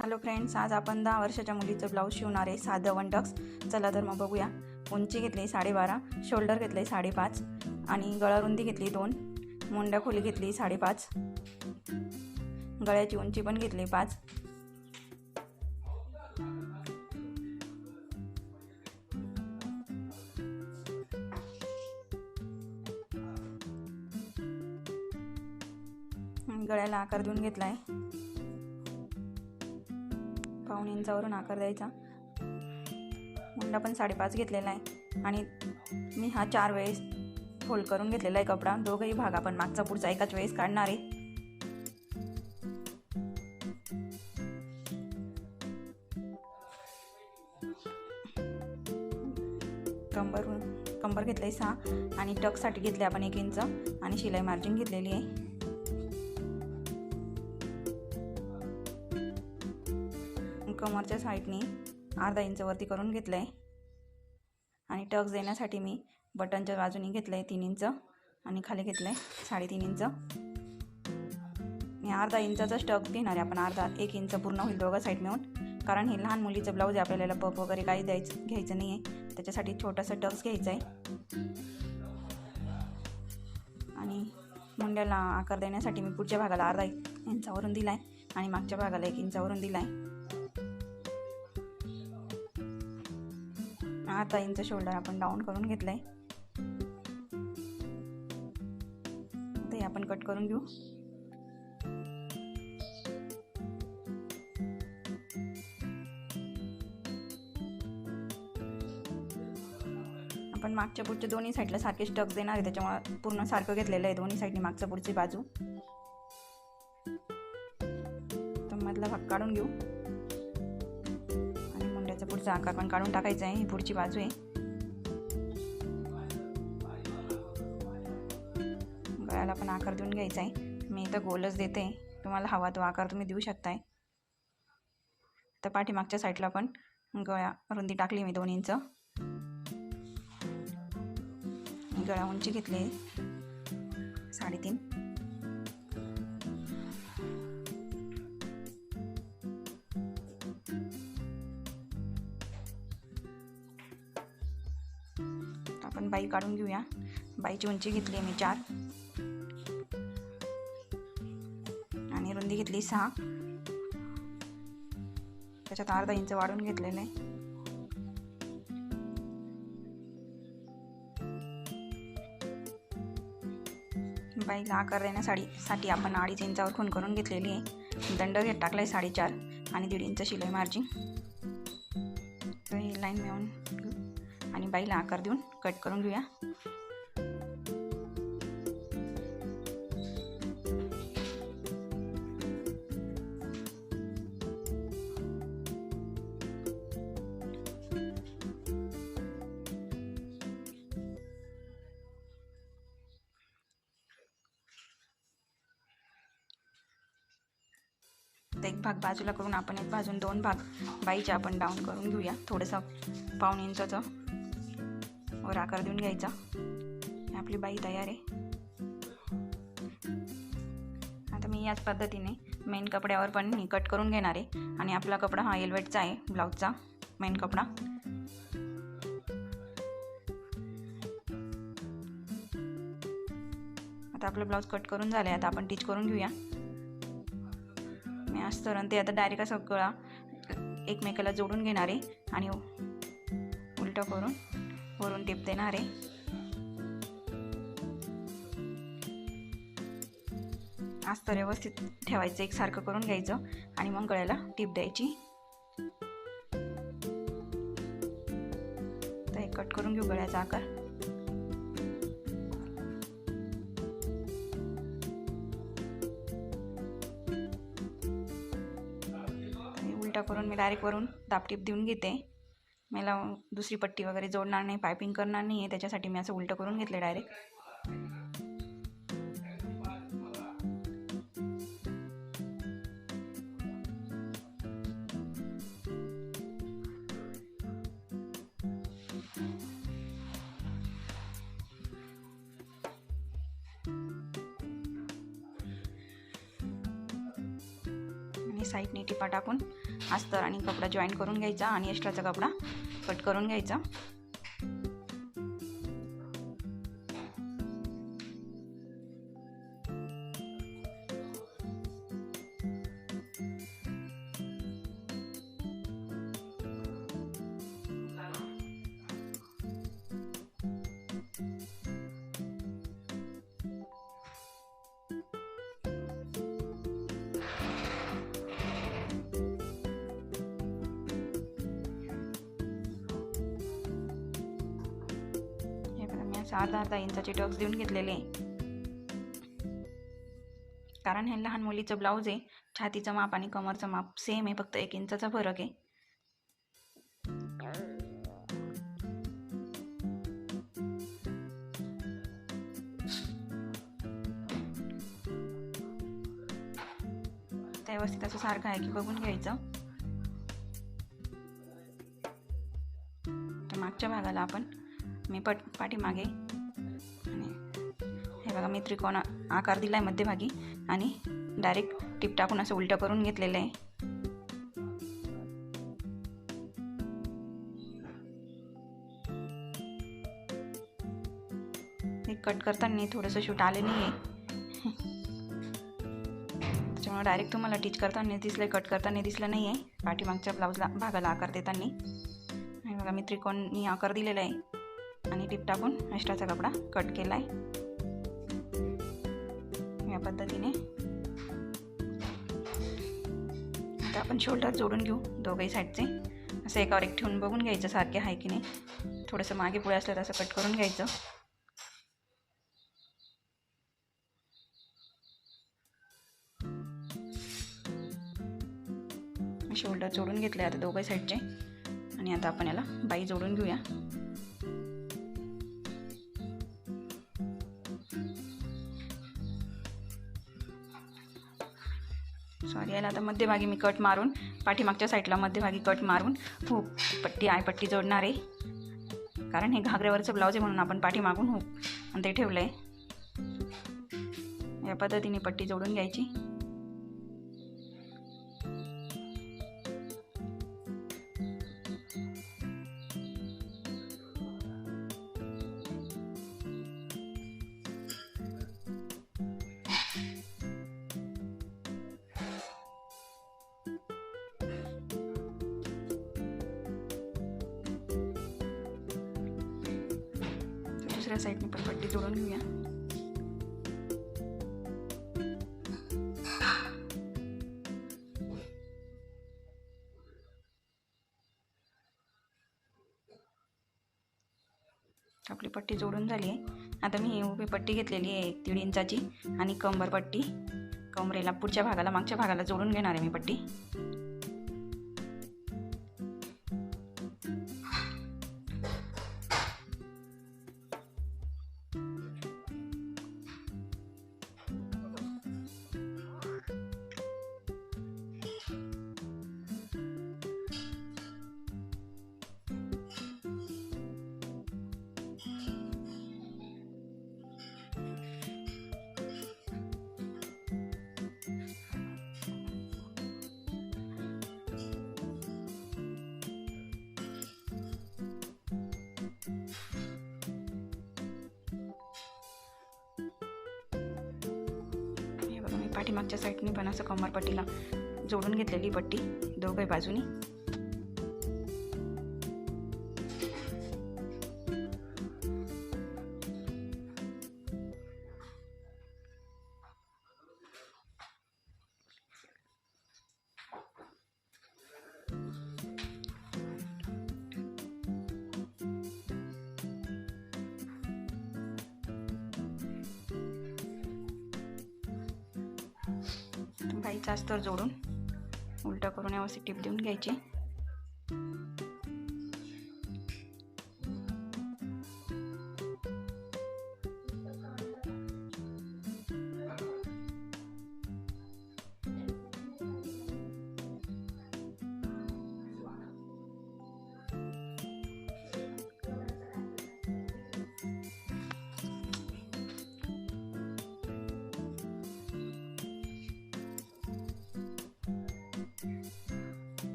Hello friends आज आपण दहा वर्षाच्या मुलीचं ब्लाऊज शिवणार आहे. साधं वन टक्स चला तर मग बघूया. उंची घेतली साडेबारा शोल्डर घेतले साडेपाच आणि गळारुंदी घेतली दोन. मुंड्या खोली घेतली साडेपाच. गळ्याची उंची पण घेतली पाच. गळ्याला आकार देऊन घेतला आहे पाऊण इंचावरून आकार द्यायचा. मुंडा पण साडेपाच घेतलेला आहे. आणि मी हा चार वेळेस फोल्ड करून घेतलेला आहे कपडा. दोघंही भाग आपण मागचा पुढचा एकाच वेळेस काढणार आहे. कंबर कंबर घेतलंय सहा. आणि टकसाठी घेतले आपण एक इंच. आणि शिलाई मार्जिन घेतलेली आहे. समोरच्या साईडनी अर्धा इंच वरती करून घेतलं आहे आणि टक्स देण्यासाठी मी बटनच्या बाजूनी घेतलं आहे तीन इंच आणि खाली घेतलं आहे साडेतीन इंच. मी अर्धा इंचाचाच टक घेणार आहे. आपण अर्धा एक इंच पूर्ण होईल दोघं साईड मिळून. कारण हे लहान मुलीचं ब्लाऊज आहे आपल्याला पप वगैरे काही द्यायचं घ्यायचं नाही आहे त्याच्यासाठी छोटासा टक्स घ्यायचा आहे आणि मुंड्याला आकार देण्यासाठी मी पुढच्या भागाला अर्धा इंचावरून दिला आहे आणि मागच्या भागाला एक इंचावरून दिला आहे आता इंच शोल्डर आपण डाऊन करून घेतलं आहे ते आपण कट करून घेऊ. आपण मागच्या पुढच्या दोन्ही साईडला सारखे स्टक देणार आहे त्याच्यामुळे पूर्ण सारखं घेतलेलं आहे दोन्ही साईडने मागच्या पुढची बाजू. तर मधला भाग काढून घेऊ. पुढचा आकार पण काढून टाकायचा आहे. ही पुढची बाजू आहे. गळ्याला पण आकार देऊन घ्यायचा आहे. मी इथं गोलच देते. तुम्हाला हवा तो आकार तुम्ही देऊ शकताय. तर पाठीमागच्या साईडला पण गळ्या रुंदी टाकली मी दोन इंच. गळा उंची घेतली साडेतीन. आपण बाई काढून घेऊया. बाईची उंची घेतली मी चार. आणि रुंदी घेतली सहा. त्याच्यात अर्धा इंच वाढून घेतलेलं आहे. बाईला आकार देण्यासाठी आपण अडीच इंचावर खून करून घेतलेली आहे. दंड घेत टाकला आहे साडेचार आणि दीड इंच शिलाई मार्जिन. तर ही लाईन मिळून आणि बाईला आकार देऊन कट करून घेऊया. एक भाग बाजूला करून आपण एक बाजून दोन भाग बाईचे आपण डाऊन करून घेऊया. थोडंसं पाऊण इंचाचं. वर आकार देऊन घ्यायचा. आपली बाई तयार आहे. आता मी याच पद्धतीने मेन कपड्यावर पण मी कट करून घेणार आहे. आणि आपला कपडा हा एल्वेटचा आहे ब्लाऊजचा मेन कपडा. आता आपलं ब्लाऊज कट करून झालं आहे आता आपण टीच करून घेऊया. मी असतं आणि ते आता डायरेक्ट असं गळा एकमेकाला जोडून घेणार आहे. आणि उलटं करून वरून टिप देणार आहे अस्तर व्यवस्थित ठेवायचं एकसारखं करून घ्यायचं आणि मग गळ्याला टीप द्यायची तर एक कट करून घेऊ गळ्याचा आकार उलटा करून मी डायरेक्ट वरून दापटीप देऊन घेते मला दुसरी पट्टी वगैरे जोडणार नाही पायपिंग करणार नाही आहे त्याच्यासाठी मी असं उलटं करून घेतलं डायरेक्ट आणि साईडने टिपा टाकून अस्तर आणि कपडा जॉईन करून घ्यायचा आणि एक्स्ट्राचा कपडा. कट करून घ्यायचा. असं अर्धा अर्धा इंचाचे टक्स देऊन घेतलेले कारण हे लहान मुलीचं ब्लाऊज आहे छातीचं माप आणि कमरचं माप सेम आहे फक्त एक इंचाचा फरक आहे. त्या व्यवस्थित असं सारखं आहे की बघून घ्यायचं. तर मागच्या भागाला आपण मी पट पाठीमागे. आणि हे बघा मी त्रिकोण आकार दिला आहे मध्यभागी आणि डायरेक्ट टिप टाकून असं उलटं करून घेतलेलं आहे. हे कट करताना थोडंसं शूट आले नाही आहे त्याच्यामुळे डायरेक्ट तुम्हाला टीच करताना दिसलं कट करताना दिसलं नाही आहे पाठीमागच्या ब्लाऊजला भागाला आकार देताना. हे बघा मी त्रिकोणी आकार दिलेला आहे. आणि टिप टाकून एक्स्ट्राचा कपडा कट केला आहे या पद्धतीने. आता आपण शोल्डर जोडून घेऊ दोघही साईडचे. असं एकावर एक ठेवून बघून घ्यायचं सारखे आहे की नाही. थोडंसं मागे पुढे असलं तर असं कट करून घ्यायचं. शोल्डर जोडून घेतले आता दोघे साईडचे. आणि आता आपण याला बाई जोडून घेऊया. याला आता मध्यभागी मी कट मारून पाठीमागच्या साईडला मध्यभागी कट मारून हुक पट्टी आयपट्टी जोडणार आहे. कारण हे घागऱ्यावरचं ब्लाऊज आहे म्हणून आपण पाठीमागून हुक आणि ते ठेवलं आहे या पद्धतीने पट्टी जोडून घ्यायची. दुसऱ्या साईडने पण पट्टी जोडून घेऊया. आपली पट्टी जोडून झाली आहे. आता मी ही उभी पट्टी घेतलेली आहे एक दीड इंचाची आणि कंबर पट्टी. कमरेला पुढच्या भागाला मागच्या भागाला जोडून घेणार आहे मी पट्टी. पाठीमागच्या साईडने पण असं कमरपट्टीला जोडून घेतलेली पट्टी दोघे बाजूनी. काही चास्तर जोडून उलटं करून व्यवस्थित टिप देऊन घ्यायची.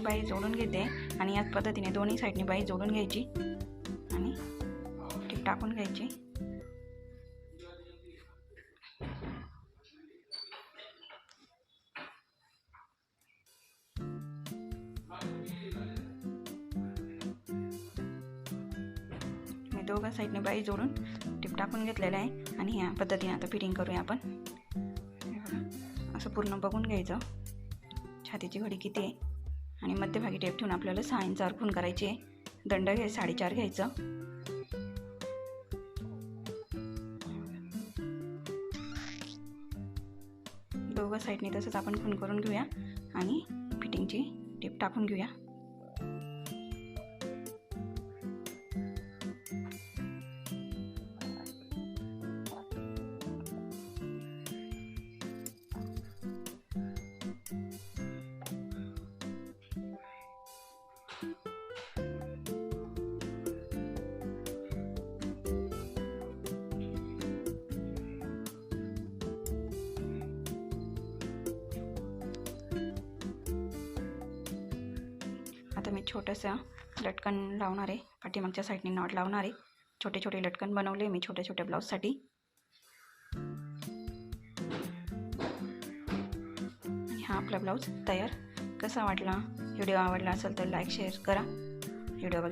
मी बाई जोडून घेते आणि याच पद्धतीने दोन्ही साईडने बाई जोडून घ्यायची आणि टीप टाकून घ्यायची. मी दोघं साईडने बाई जोडून टिप टाकून घेतलेलं आहे आणि ह्या पद्धतीने आता फिटिंग करूया आपण. असं पूर्ण बघून घ्यायचं. छातीची घडी किती आहे? आणि मध्यभागी टेप ठेवून आपल्याला सहा इंच अर्कून करायचे. दंड घ्याय साडेचार घ्यायचं. दोघं साईडने तसंच आपण खून करून घेऊया आणि फिटिंगची टेप टाकून घेऊया. मी छोटंसं लटकन लावणार आहे. पाठीमागच्या साईडने नॉट लावणार आहे. छोटे छोटे लटकन बनवले मी छोट्या छोट्या ब्लाऊजसाठी. हा आपला ब्लाऊज तयार. कसा वाटला? व्हिडिओ आवडला असेल तर लाईक शेअर करा. व्हिडिओ बघ